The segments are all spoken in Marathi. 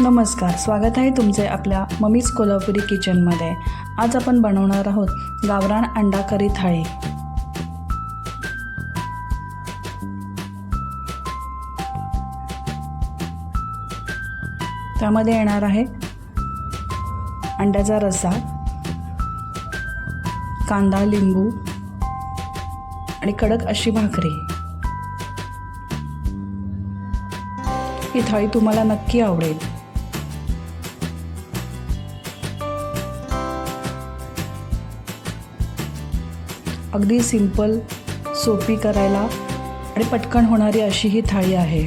नमस्कार स्वागत आहे तुमचे आपल्या मम्मीज कोल्हापुरी किचनमध्ये. आज आपण बनवणार आहोत गावरान अंडा करी थाळी. त्यामध्ये येणार आहे अंड्याचा रस्सा कांदा लिंबू आणि कडक अशी भाकरी. ही थाळी तुम्हाला नक्की आवडेल. अगदी सिंपल सोपी करायला आणि पटकन होणारी अशी ही थाळी आहे.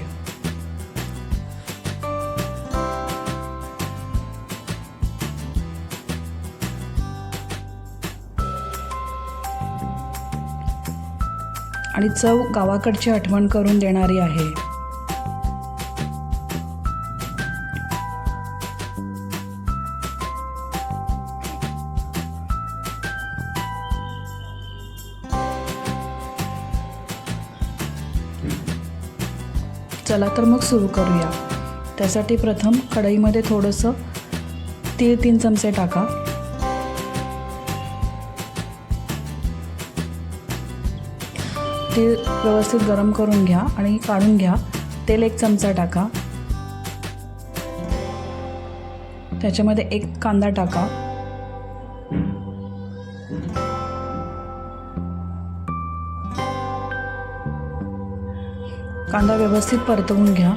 आणि चव गावाकडची आठवण करून देणारी आहे. चला तर मग सुरू करूया. त्यासाठी प्रथम कढईमध्ये थोडंसं तीळ तीन चमचे टाका. तीळ व्यवस्थित गरम करून घ्या आणि काढून घ्या. तेल एक चमचा टाका. त्याच्यामध्ये एक कांदा टाका. कांदा व्यवस्थित परतवून घ्या.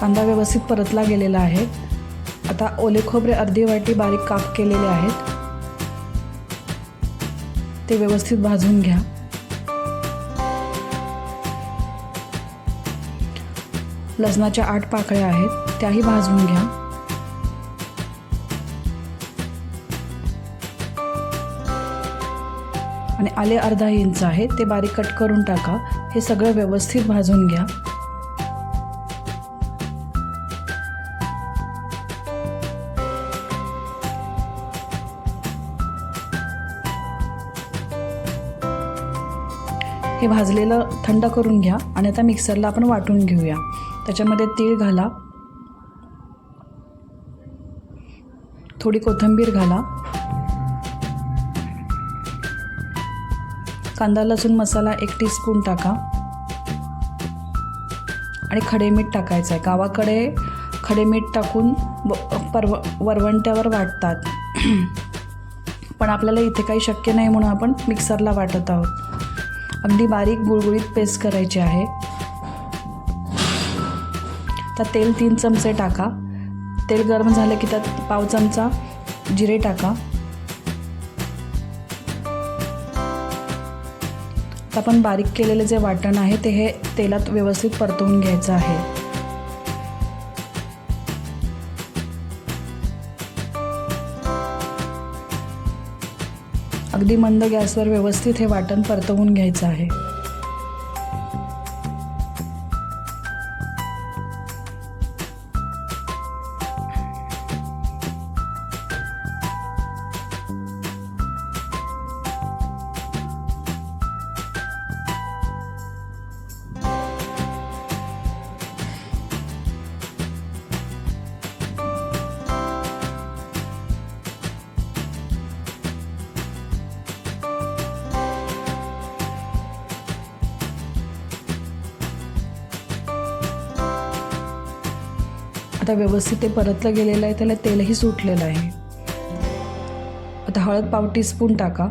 कांदा व्यवस्थित परतला गेलेला आहे. आता ओले खोबरे अर्धी वाटी बारीक काप केलेले आहेत. ते व्यवस्थित भाजून घ्या. लसणाच्या आठ पाकळ्या आहेत त्याही भाजून घ्या. आणि आले अर्धा इंच आहे ते बारीक कट करून टाका. हे सगळं व्यवस्थित भाजून घ्या. हे भाजलेलं थंड करून घ्या आणि आता मिक्सरला आपण वाटून घेऊया. त्याच्यामध्ये तीळ घाला. थोडी कोथिंबीर घाला. कांदा लसूण मसाला एक टीस्पून टाका. आणि खडे मीठ टाकायचं आहे गावाकडे खडे मीठ टाकून व- परव वरवंट्यावर वाटतात. पण आपल्याला इथे काही शक्य नाही म्हणून आपण मिक्सरला वाटत आहोत. अगदी बारीक गुळगुळीत पेस्ट करायची आहे. त्यात तेल तीन चमचे टाका. तेल गरम झालं की त्यात पाव चमचा जिरे टाका. आता आपण बारीक केलेले जे वाटण आहे ते हे तेलात व्यवस्थित परतवून घ्यायचं आहे. अगदी मंद गॅसवर व्यवस्थित हे वाटण परतवून घ्यायचं आहे. आता व्यवस्थित ते परतलं गेलेलं आहे त्याला तेलही सुटलेलं आहे. आता हळद पाव टीस्पून टाका.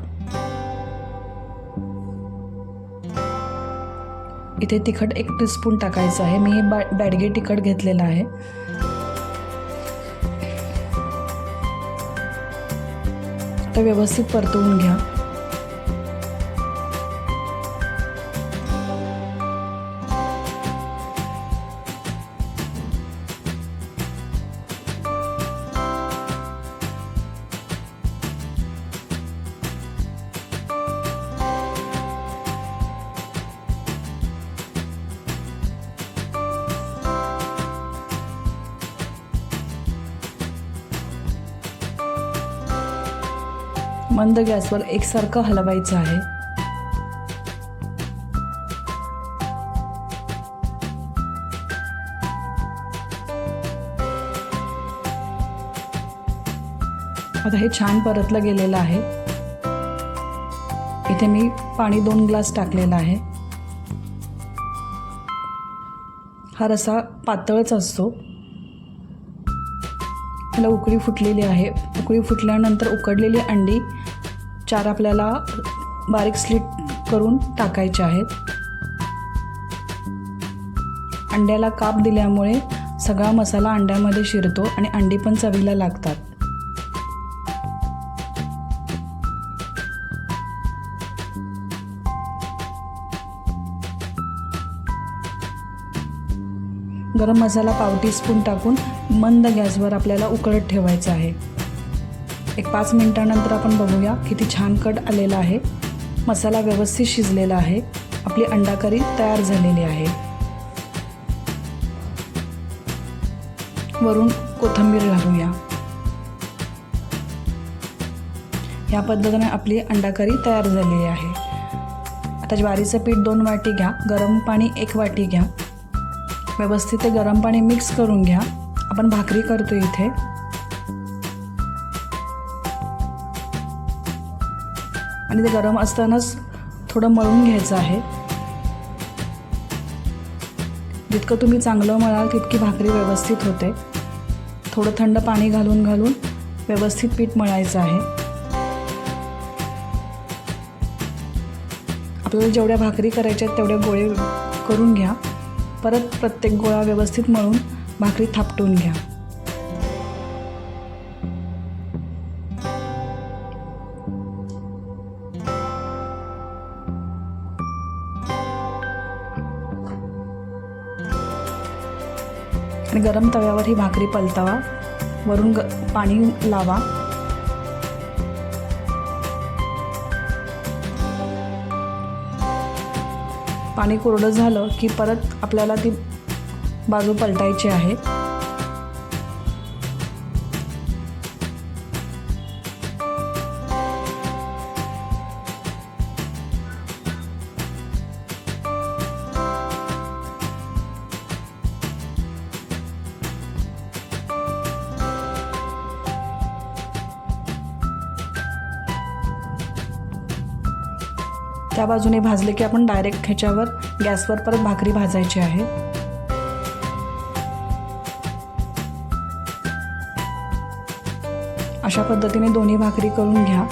इथे तिखट एक टीस्पून टाकायचं आहे. मी हे बॅ बॅडगे तिखट घेतलेलं आहे. आता व्यवस्थित परतवून घ्या. मंद गॅसवर एकसारखं हलवायचं आहे. आता हे छान परतलं गेलेलं आहे. इथे मी पाणी दोन ग्लास टाकलेला आहे. हा रसा पातळच असतो. त्याला उकळी फुटलेली आहे. उकळी फुटल्यानंतर उकडलेली अंडी चार आपल्याला बारीक स्लिट करून टाकायचे आहेत. अंड्याला काप दिल्यामुळे सगळा मसाला अंड्यामध्ये शिरतो आणि अंडी पण चवीला लागतात. गरम मसाला पाव टीस्पून टाकून मंद गॅसवर आपल्याला उकळत ठेवायचं आहे. एक पाच मिनटानंतर आपण बघूया किती छान कट आलेला आहे. मसाला व्यवस्थित शिजलेला आहे. आपली अंडा करी तयार झालेली आहे. वरून कोथिंबीर घालूया. या पद्धतीने आपली अंडा करी तयार झालेली आहे. आता ज्वारीचं पीठ दोन वाटी घ्या. गरम पाणी एक वाटी घ्या. व्यवस्थित ते गरम पाणी मिक्स करून घ्या. आपण भाकरी करतो इथे. आणि ते गरम असतानाच थोडं मळून घ्यायचं आहे. जितकं तुम्ही चांगलं मळाल तितकी भाकरी व्यवस्थित होते. थोडं थंड पाणी घालून घालून व्यवस्थित पीठ मळायचं आहे. आपल्याला जेवढ्या भाकरी करायच्या आहेत तेवढे गोळे करून घ्या. परत प्रत्येक गोळा व्यवस्थित मळून भाकरी थापटून घ्या. आणि गरम तव्यावर ही भाकरी पलतावा. वरून ग पाणी लावा. पाणी कोरडं झालं की परत आपल्याला ती बाजू पलटायची आहे. त्या बाजूने भाजले की आपण डायरेक्ट ह्याच्यावर गॅसवर परत भाकरी भाजायची आहे. अशा पद्धतीने दोन्ही भाकरी करून घ्या.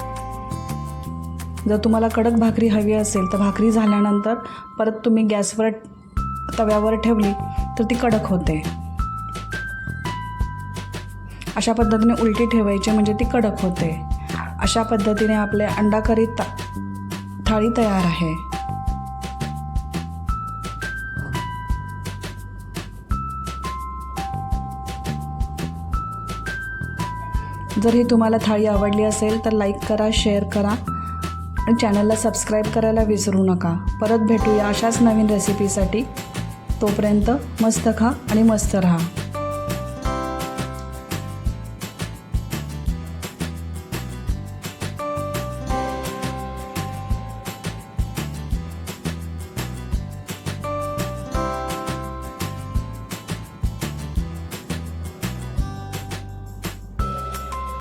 जर तुम्हाला कडक भाकरी हवी असेल तर भाकरी झाल्यानंतर परत तुम्ही गॅसवर तव्यावर ठेवली तर ती कडक होते. अशा पद्धतीने उलटी ठेवायची म्हणजे ती कडक होते. अशा पद्धतीने आपले अंडाकरी ता थाळी तयार आहे. जर ही तुम्हाला थाळी आवडली असेल तर लाईक करा शेअर करा. आणि चॅनलला सबस्क्राईब करायला विसरू नका. परत भेटूया अशाच नवीन रेसिपीसाठी तोपर्यंत मस्त खा आणि मस्त राहा.